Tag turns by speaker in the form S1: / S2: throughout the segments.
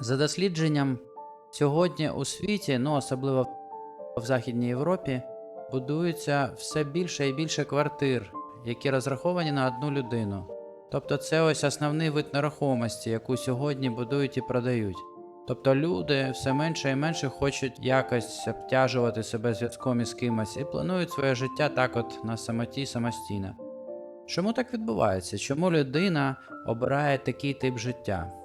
S1: За дослідженням, сьогодні у світі, ну особливо в Західній Європі, будується все більше і більше квартир, які розраховані на одну людину. Тобто це ось основний вид нерухомості, яку сьогодні будують і продають. Тобто люди все менше і менше хочуть якось обтяжувати себе зв'язком із кимось і планують своє життя так от на самоті самостійно. Чому так відбувається? Чому людина обирає такий тип життя?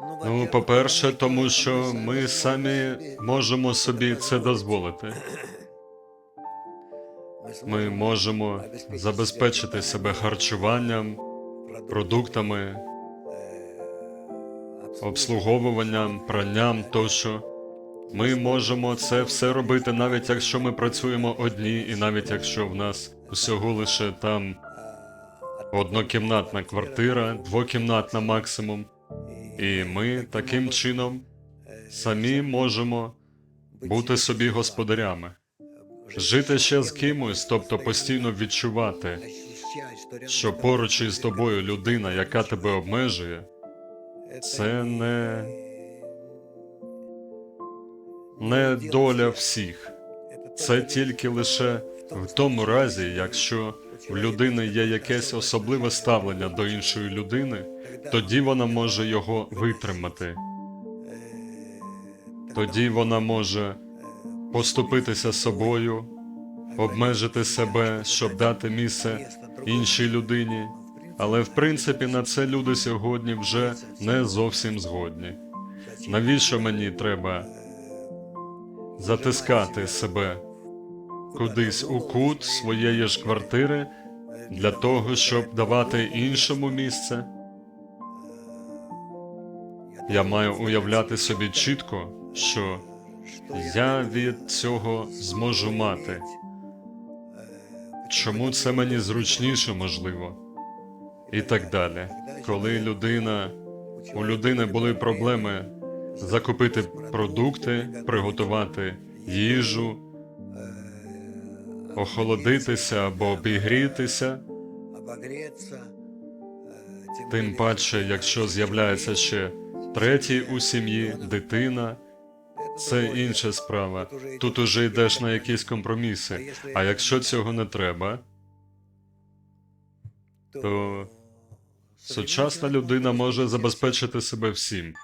S2: Ну, по-перше, тому що ми самі можемо собі це дозволити. Ми можемо забезпечити себе харчуванням, продуктами, обслуговуванням, пранням тощо. Ми можемо це все робити, навіть якщо ми працюємо одні, і навіть якщо в нас усього лише там однокімнатна квартира, двокімнатна максимум. І ми таким чином самі можемо бути собі господарями, жити ще з кимось, тобто постійно відчувати, що поруч із тобою людина, яка тебе обмежує, це не, не доля всіх. Це тільки лише в тому разі, якщо в людини є якесь особливе ставлення до іншої людини, тоді вона може його витримати. Тоді вона може поступитися собою, обмежити себе, щоб дати місце іншій людині. Але в принципі на це люди сьогодні вже не зовсім згодні. Навіщо мені треба затискати себе кудись у кут своєї ж квартири для того, щоб давати іншому місце? Я маю уявляти собі чітко, що я від цього зможу мати. Чому це мені зручніше, можливо? І так далі. Коли людина у людини були проблеми закупити продукти, приготувати їжу, охолодитися або обігрітися, тим паче, якщо з'являється ще третій у сім'ї, дитина, це інша справа. Тут уже йдеш на якісь компроміси. А якщо цього не треба, то сучасна людина може забезпечити себе всім.